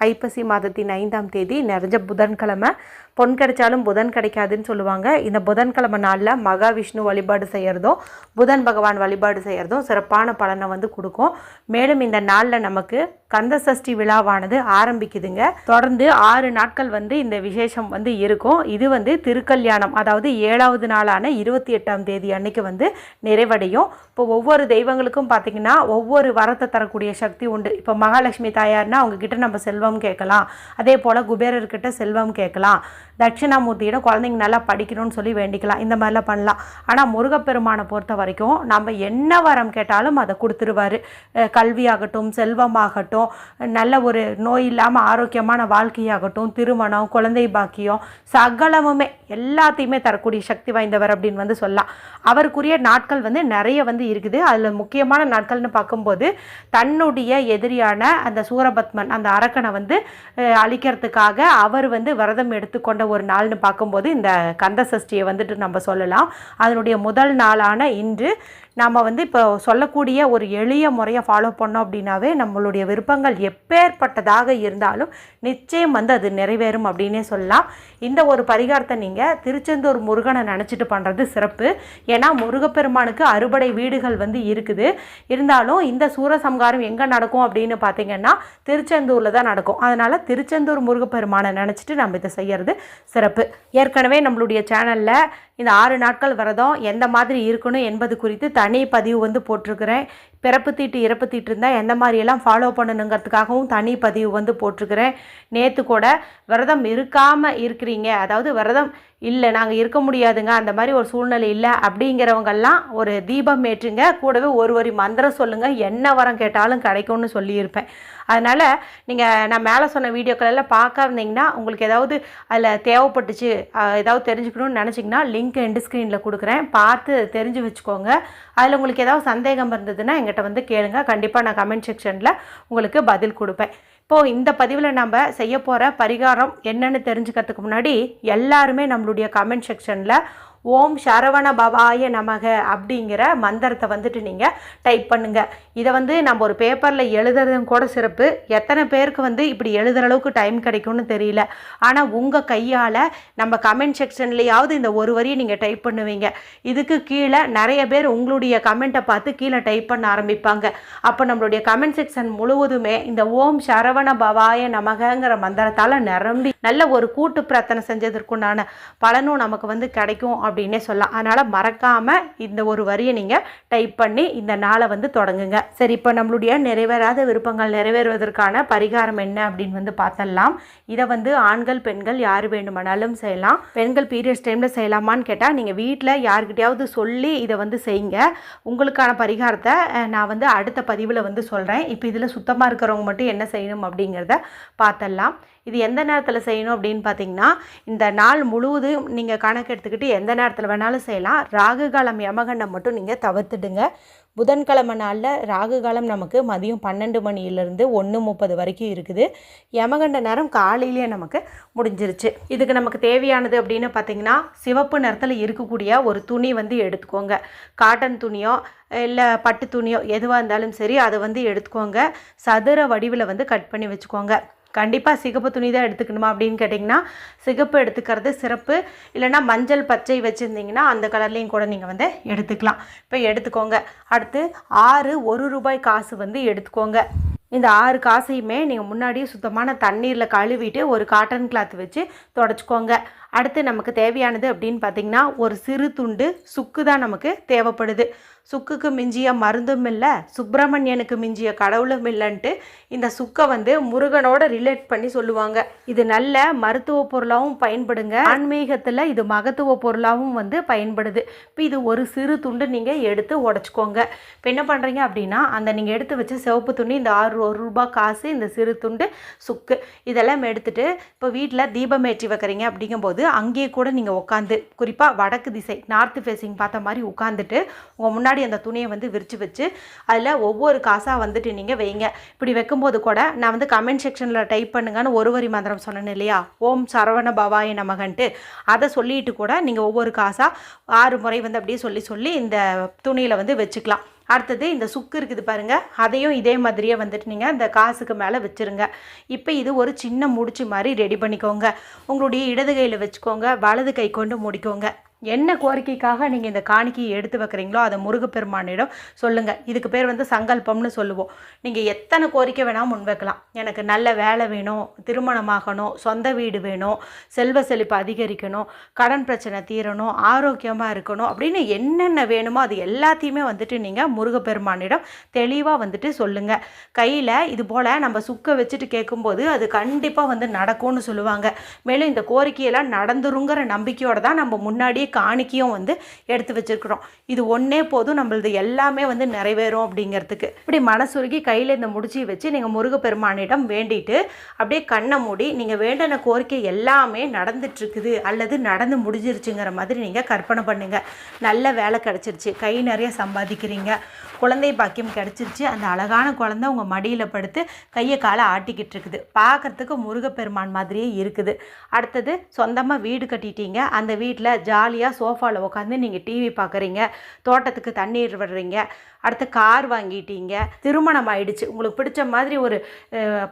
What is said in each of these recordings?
ஐப்பசி மாதத்தின் ஐந்தாம் தேதி நிறைஞ்ச புதன்கிழமை. பொன் கிடைச்சாலும் புதன் கிடைக்காதுன்னு சொல்லுவாங்க. இந்த புதன்கிழமை நாளில் மகாவிஷ்ணு வழிபாடு செய்கிறதும் புதன் பகவான் வழிபாடு செய்கிறதும் சிறப்பான பலனை வந்து கொடுக்கும். மேலும் இந்த நாளில் நமக்கு கந்த சஷ்டி விழாவானது ஆரம்பிக்குதுங்க. தொடர்ந்து ஆறு நாட்கள் வந்து இந்த விசேஷம் வந்து இருக்கும். இது வந்து திருக்கல்யாணம் அதாவது ஏழாவது நாளான இருபத்தி எட்டாம் தேதி அன்னைக்கு வந்து நிறைவடையும். இப்போ ஒவ்வொரு தெய்வங்களுக்கும் பார்த்தீங்கன்னா ஒவ்வொரு வரத்தை தரக்கூடிய சக்தி உண்டு. இப்போ மகாலட்சுமி தாயார்னா அவங்கக்கிட்ட நம்ம செல்வம் கேட்கலாம். அதே போல் குபேரர்கிட்ட செல்வம் கேட்கலாம். தட்சிணாமூர்த்தியிடம் குழந்தைங்க நல்லா படிக்கணும்னு சொல்லி வேண்டிக்கலாம். இந்த மாதிரிலாம் பண்ணலாம். ஆனால் முருகப்பெருமானை பொறுத்த வரைக்கும் நம்ம என்ன வரம் கேட்டாலும் அதை கொடுத்துருவாரு. கல்வியாகட்டும் செல்வமாகட்டும் நல்ல ஒரு நோய் இல்லாமல் ஆரோக்கியமான வாழ்க்கையாகட்டும் திருமணம் குழந்தை பாக்கியம் சகலமுமே எல்லாத்தையுமே தரக்கூடிய சக்தி வாய்ந்தவர் அப்படின்னு வந்து சொல்லலாம். அவருக்குரிய நாட்கள் வந்து நிறைய வந்து இருக்குது. அதில் முக்கியமான நாட்கள்னு பார்க்கும்போது தன்னுடைய எதிரியான அந்த சூரபத்மன் அந்த அரக்கனை வந்து அழிக்கிறதுக்காக அவர் வந்து விரதம் எடுத்துக்கொண்ட ஒரு நாள்னு பார்க்கும்போது இந்த கந்த சஷ்டியை வந்துட்டு நம்ம சொல்லலாம். அதனுடைய முதல் நாளான இன்று நாம் வந்து இப்போ சொல்லக்கூடிய ஒரு எளிய முறையை ஃபாலோ பண்ணோம் அப்படின்னாவே நம்மளுடைய விருப்பங்கள் எப்பேற்பட்டதாக இருந்தாலும் நிச்சயம் வந்து அது நிறைவேறும் அப்படின்னே சொல்லலாம். இந்த ஒரு பரிகாரத்தை நீங்கள் திருச்செந்தூர் முருகனை நினச்சிட்டு பண்ணுறது சிறப்பு. ஏன்னா முருகப்பெருமானுக்கு அறுபடை வீடுகள் வந்து இருக்குது. இருந்தாலும் இந்த சூரசம்காரம் எங்கே நடக்கும் அப்படின்னு பார்த்தீங்கன்னா திருச்செந்தூரில் தான் நடக்கும். அதனால் திருச்செந்தூர் முருகப்பெருமானை நினச்சிட்டு நம்ம இதை செய்கிறது சிறப்பு. ஏற்கனவே நம்மளுடைய சேனலில் இந்த ஆறு நாட்கள் விரதம் எந்த மாதிரி இருக்கணும் என்பது குறித்து தனி பதிவு வந்து போட்டிருக்கிறேன். பிறப்பு தீட்டு இறப்பு தீட்டு இருந்தால் எந்த மாதிரியெல்லாம் ஃபாலோ பண்ணணுங்கிறதுக்காகவும் தனி பதிவு வந்து போட்டிருக்கிறேன். நேற்று கூட விரதம் இருக்காமல் இருக்கிறீங்க. அதாவது விரதம் இல்லை நாங்கள் இருக்க முடியாதுங்க அந்த மாதிரி ஒரு சூழ்நிலை இல்லை அப்படிங்கிறவங்கெல்லாம் ஒரு தீபம் ஏற்றுங்க. கூடவே ஒரு வரி மந்திரம் சொல்லுங்கள் என்ன வரம் கேட்டாலும் கிடைக்கும்னு சொல்லியிருப்பேன். அதனால் நீங்கள் நான் மேலே சொன்ன வீடியோக்கள் எல்லாம் பார்க்க இருந்தீங்கன்னா உங்களுக்கு ஏதாவது அதில் தேவைப்பட்டுச்சு ஏதாவது தெரிஞ்சுக்கணும்னு நினச்சிங்கன்னா லிங்க் எண்டு ஸ்க்ரீனில் கொடுக்குறேன். பார்த்து தெரிஞ்சு வச்சுக்கோங்க. அதில் உங்களுக்கு ஏதாவது சந்தேகம் இருந்ததுன்னா எங்கிட்ட வந்து கேளுங்க. கண்டிப்பாக நான் கமெண்ட் செக்ஷனில் உங்களுக்கு பதில் கொடுப்பேன். இப்போது இந்த பதிவில் நம்ம செய்ய போகிற பரிகாரம் என்னென்னு தெரிஞ்சுக்கிறதுக்கு முன்னாடி எல்லாருமே நம்மளுடைய கமெண்ட் செக்ஷனில் ஓம் சரவண பவாய நமக அப்படிங்கிற மந்திரத்தை வந்துட்டு நீங்கள் டைப் பண்ணுங்கள் இதை வந்து நம்ம ஒரு பேப்பரில் எழுதுறதும் கூட சிறப்பு. எத்தனை பேருக்கு வந்து இப்படி எழுதுகிற அளவுக்கு டைம் கிடைக்கும்னு தெரியல. ஆனால் உங்கள் கையால் நம்ம கமெண்ட் செக்ஷன்லேயாவது இந்த ஒரு வரியை நீங்கள் டைப் பண்ணுவீங்க. இதுக்கு கீழே நிறைய பேர் உங்களுடைய கமெண்ட்டை பார்த்து கீழே டைப் பண்ண ஆரம்பிப்பாங்க. அப்போ நம்மளுடைய கமெண்ட் செக்ஷன் முழுவதுமே இந்த ஓம் சரவண பவாய நமகங்கிற மந்திரத்தால் நிரம்பி நல்ல ஒரு கூட்டு பிரார்த்தனை செஞ்சதற்குண்டான பலனும் நமக்கு வந்து கிடைக்கும் அப்படின்னே அப்படின்னே சொல்லலாம். அதனால் மறக்காமல் இந்த ஒரு வரியை நீங்கள் டைப் பண்ணி இந்த நாளை வந்து தொடங்குங்க. சரி இப்போ நம்மளுடைய நிறைவேறாத விருப்பங்கள் நிறைவேறுவதற்கான பரிகாரம் என்ன அப்படின்னு வந்து பார்த்தலாம் இதை வந்து ஆண்கள் பெண்கள் யார் வேண்டுமானாலும் செய்யலாம். பெண்கள் பீரியட்ஸ் டைமில் செய்யலாமான்னு கேட்டால் நீங்கள் வீட்டில் யார்கிட்டயாவது சொல்லி இதை வந்து செய்யுங்க. உங்களுக்கான பரிகாரத்தை நான் வந்து அடுத்த பதிவில் வந்து சொல்கிறேன் இப்போ இதில் சுத்தமாக இருக்கிறவங்க மட்டும் என்ன செய்யணும் அப்படிங்கிறத பார்த்தலாம் இது எந்த நேரத்தில் செய்யணும் அப்படின்னு பார்த்தீங்கன்னா இந்த நாள் முழுவதும் நீங்கள் கணக்கு எடுத்துக்கிட்டு எந்த நேரத்தில் வேணாலும் செய்யலாம். ராகு காலம் யமகண்டம் மட்டும் நீங்கள் தவிர்த்துடுங்க. புதன்கிழமை நாளில் ராகு காலம் நமக்கு மதியம் பன்னெண்டு மணியிலேருந்து ஒன்று முப்பது வரைக்கும் இருக்குது. யமகண்ட நேரம் காலையிலேயே நமக்கு முடிஞ்சிருச்சு. இதுக்கு நமக்கு தேவையானது அப்படின்னு பார்த்தீங்கன்னா சிவப்பு நிறத்தில் இருக்கக்கூடிய ஒரு துணி வந்து எடுத்துக்கோங்க. காட்டன் துணியோ இல்லை பட்டு துணியோ எதுவாக இருந்தாலும் சரி அதை வந்து எடுத்துக்கோங்க. சதுர வடிவில் வந்து கட் பண்ணி வச்சுக்கோங்க. கண்டிப்பாக சிகப்பு துணி தான் எடுத்துக்கணுமா அப்படின்னு கேட்டிங்கன்னா சிகப்பு எடுத்துக்கிறது சிறப்பு. இல்லைன்னா மஞ்சள் பச்சை வச்சுருந்தீங்கன்னா அந்த கலர்லேயும் கூட நீங்கள் வந்து எடுத்துக்கலாம். இப்போ எடுத்துக்கோங்க. அடுத்து ஆறு ஒரு ரூபாய் காசு வந்து எடுத்துக்கோங்க. இந்த ஆறு காசையுமே நீங்கள் முன்னாடியே சுத்தமான தண்ணீரில் கழுவிட்டு ஒரு காட்டன் கிளாத் வச்சு தொடச்சிக்கோங்க. அடுத்து நமக்கு தேவையானது அப்படின்னு பார்த்தீங்கன்னா ஒரு சிறு துண்டு சுக்கு தான் நமக்கு தேவைப்படுது. சுக்குக்கு மிஞ்சிய மருந்தும் இல்லை சுப்பிரமணியனுக்கு மிஞ்சிய கடவுளும் இல்லைன்ட்டு இந்த சுக்கை வந்து முருகனோட ரிலேட் பண்ணி சொல்லுவாங்க. இது நல்ல மருத்துவ பொருளாகவும் பயன்படுங்க. ஆன்மீகத்தில் இது மகத்துவ பொருளாகவும் வந்து பயன்படுது. இப்போ இது ஒரு சிறு துண்டு நீங்கள் எடுத்து உடச்சிக்கோங்க. இப்போ என்ன பண்ணுறீங்க அப்படின்னா அந்த நீங்கள் எடுத்து வச்ச சிவப்பு துணி இந்த ஆறு ஒரு ரூபாய் காசு இந்த சிறு துண்டு சுக்கு இதெல்லாம் எடுத்துட்டு இப்போ வீட்டில் தீபம் ஏற்றி வைக்கிறீங்க அப்படிங்கும்போது அங்கேயே கூட நீங்கள் உட்காந்து குறிப்பாக வடக்கு திசை நார்த்து ஃபேஸிங் பார்த்த மாதிரி உட்காந்துட்டு உங்கள் முன்னாடி முன்னாடி அந்த துணியை வந்து விரித்து வச்சு அதில் ஒவ்வொரு காசாக வந்துட்டு நீங்கள் வைங்க. இப்படி வைக்கும்போது கூட நான் வந்து கமெண்ட் செக்ஷனில் டைப் பண்ணுங்கன்னு ஒரு வரி மந்திரம் சொன்னேன் இல்லையா? ஓம் சரவண பவாய நமகன்ட்டு. அதை சொல்லிட்டு கூட நீங்கள் ஒவ்வொரு காசாக ஆறு முறை வந்து அப்படியே சொல்லி சொல்லி இந்த துணியில் வந்து வச்சுக்கலாம். அடுத்தது இந்த சுக்கு இருக்குது பாருங்கள் அதையும் இதே மாதிரியே வந்துட்டு நீங்கள் இந்த காசுக்கு மேலே வச்சுருங்க. இப்போ இது ஒரு சின்ன முடிச்சு மாதிரி ரெடி பண்ணிக்கோங்க. உங்களுடைய இடது கையில் வச்சுக்கோங்க. வலது கை கொண்டு முடிக்கோங்க. என்ன கோரிக்கைக்காக நீங்கள் இந்த காணிக்கையை எடுத்து வைக்கிறீங்களோ அதை முருகப்பெருமானிடம் சொல்லுங்கள் இதுக்கு பேர் வந்து சங்கல்பம்னு சொல்லுவோம். நீங்கள் எத்தனை கோரிக்கை வேணால் முன் வைக்கலாம். எனக்கு நல்ல வேலை வேணும் திருமணமாகணும் சொந்த வீடு வேணும் செல்வ செழிப்பு அதிகரிக்கணும் கடன் பிரச்சனை தீரணும் ஆரோக்கியமாக இருக்கணும் அப்படின்னு என்னென்ன வேணுமோ அது எல்லாத்தையுமே வந்துட்டு நீங்கள் முருகப்பெருமானிடம் தெளிவாக வந்துட்டு சொல்லுங்கள் கையில் இது போல் நம்ம சுக்க வச்சுட்டு கேட்கும்போது அது கண்டிப்பாக வந்து நடக்கும்னு சொல்லுவாங்க. மேலும் இந்த கோரிக்கையெல்லாம் நடந்துருங்கிற நம்பிக்கையோடு தான் நம்ம முன்னாடியே காணிக்கையும் வந்து எடுத்து வச்சுருக்குறோம். இது ஒன்றே போதும் நம்மளது எல்லாமே வந்து நிறைவேறும் அப்படிங்கிறதுக்கு. இப்படி மனசுருகி கையில் இந்த முடிச்சி வச்சு நீங்கள் முருகப்பெருமானிடம் வேண்டிட்டு அப்படியே கண்ணை மூடி நீங்கள் வேண்டின கோரிக்கை எல்லாமே நடந்துட்டுருக்குது அல்லது நடந்து முடிஞ்சிருச்சுங்கிற மாதிரி நீங்கள் கற்பனை பண்ணுங்கள் நல்ல வேலை கிடச்சிருச்சு. கை நிறைய சம்பாதிக்கிறீங்க. குழந்தை பாக்கியம் கிடச்சிருச்சு. அந்த அழகான குழந்தை உங்கள் மடியில் படுத்து கையை காலை ஆட்டிக்கிட்டு இருக்குது பார்க்குறதுக்கு முருகப்பெருமான் மாதிரியே இருக்குது. அடுத்தது சொந்தமாக வீடு கட்டிட்டீங்க. அந்த வீட்டில் ஜாலியாக சோஃபாவில் உட்காந்து நீங்கள் டிவி பார்க்குறீங்க தோட்டத்துக்கு தண்ணீர் விடுறீங்க அடுத்து கார் வாங்கிட்டீங்க திருமணம் ஆயிடுச்சு. உங்களுக்கு பிடிச்ச மாதிரி ஒரு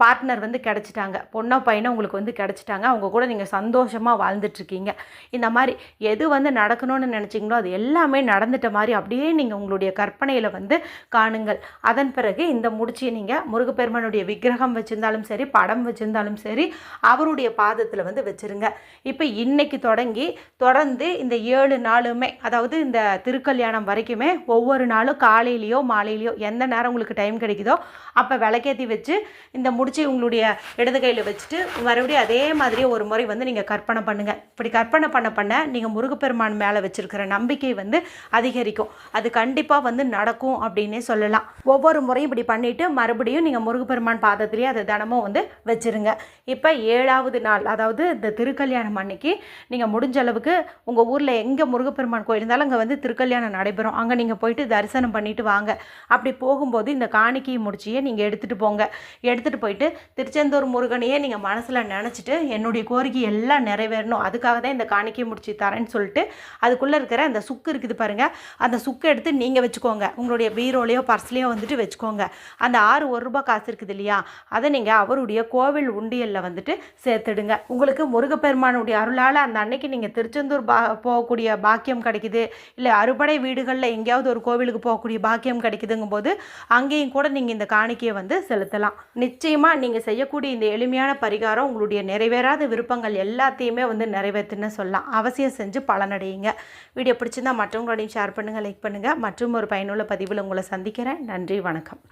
பார்ட்னர் வந்து கிடச்சிட்டாங்க. பொண்ணோ பையனோ உங்களுக்கு வந்து கிடச்சிட்டாங்க. அவங்க கூட நீங்கள் சந்தோஷமாக வாழ்ந்துட்டுருக்கீங்க. இந்த மாதிரி எது வந்து நடக்கணும்னு நினச்சிங்களோ அது எல்லாமே நடந்துட்ட மாதிரி அப்படியே நீங்கள் உங்களுடைய கற்பனையில் வந்து காணுங்கள். அதன் பிறகு இந்த முடிச்சியை நீங்கள் முருகப்பெருமானுடைய விக்கிரகம் வச்சுருந்தாலும் சரி படம் வச்சுருந்தாலும் சரி அவருடைய பாதத்தில் வந்து வச்சுருங்க. இப்போ இன்னைக்கு தொடங்கி தொடர்ந்து இந்த இந்த ஏழு நாளுமே அதாவது இந்த திருக்கல்யாணம் வரைக்குமே ஒவ்வொரு நாளும் காலையிலையோ மாலையிலையோ எந்த நேரம் உங்களுக்கு டைம் கிடைக்குதோ அப்போ விளக்கேற்றி வச்சு இந்த முடிச்சு உங்களுடைய இடது கையில் வச்சுட்டு மறுபடியும் அதே மாதிரி ஒரு முறை வந்து நீங்கள் கற்பனை பண்ணுங்கள் இப்படி கற்பனை பண்ண பண்ண நீங்கள் முருகப்பெருமான் மேலே வச்சுருக்கிற நம்பிக்கை வந்து அதிகரிக்கும். அது கண்டிப்பாக வந்து நடக்கும் அப்படின்னே சொல்லலாம். ஒவ்வொரு முறையும் இப்படி பண்ணிவிட்டு மறுபடியும் நீங்கள் முருகப்பெருமான் பாதத்திலேயே அதை தினமும் வந்து வச்சுருங்க. இப்போ ஏழாவது நாள் அதாவது இந்த திருக்கல்யாணம் அன்னைக்கு நீங்கள் முடிஞ்ச அளவுக்கு உங்கள் ஊரில் எங்கே முருகப்பெருமான் கோயில் இருந்தாலும் அங்கே வந்து திருக்கல்யாணம் நடைபெறும். அங்கே நீங்கள் போயிட்டு தரிசனம் பண்ணிட்டு வாங்க. அப்படி போகும்போது இந்த காணிக்கையை முடிச்சியே நீங்கள் எடுத்துகிட்டு போங்க. எடுத்துகிட்டு போயிட்டு திருச்செந்தூர் முருகனையே நீங்கள் மனசில் நினச்சிட்டு என்னுடைய கோரிக்கை எல்லாம் நிறைவேறணும். அதுக்காக தான் இந்த காணிக்கை முடிச்சு தரேன்னு சொல்லிட்டு அதுக்குள்ளே இருக்கிற அந்த சுக்கு இருக்குது பாருங்கள் அந்த சுக்கு எடுத்து நீங்கள் வச்சுக்கோங்க. உங்களுடைய பீரோலையோ பர்ஸ்லேயோ வந்துட்டு வச்சுக்கோங்க. அந்த ஆறு ஒரு ரூபாய் காசு இருக்குது இல்லையா? அதை நீங்கள் அவருடைய கோவில் உண்டியலில் வந்துட்டு சேர்த்துடுங்க. உங்களுக்கு முருகப்பெருமானுடைய அருளால் அந்த அன்னைக்கு நீங்கள் திருச்செந்தூர் பா போகக்கூடிய பாக்கியம் கிடைக்குது. இல்லை அறுபடை வீடுகளில் எங்கேயாவது ஒரு கோவிலுக்கு போகக்கூடிய பாக்கியம் கிடைக்குதுங்கும் போது அங்கேயும் கூட நீங்கள் இந்த காணிக்கையை வந்து செலுத்தலாம். நிச்சயமாக நீங்கள் செய்யக்கூடிய இந்த எளிமையான பரிகாரம் உங்களுடைய நிறைவேறாத விருப்பங்கள் எல்லாத்தையுமே வந்து நிறைவேற்றுன்னு சொல்லலாம். அவசியம் செஞ்சு பலனடையுங்க. வீடியோ பிடிச்சிருந்தா மற்றவங்களோடையும் ஷேர் பண்ணுங்கள் லைக் பண்ணுங்கள் மற்றும் ஒரு பயனுள்ள பதிவில் உங்களை சந்திக்கிறேன். நன்றி வணக்கம்.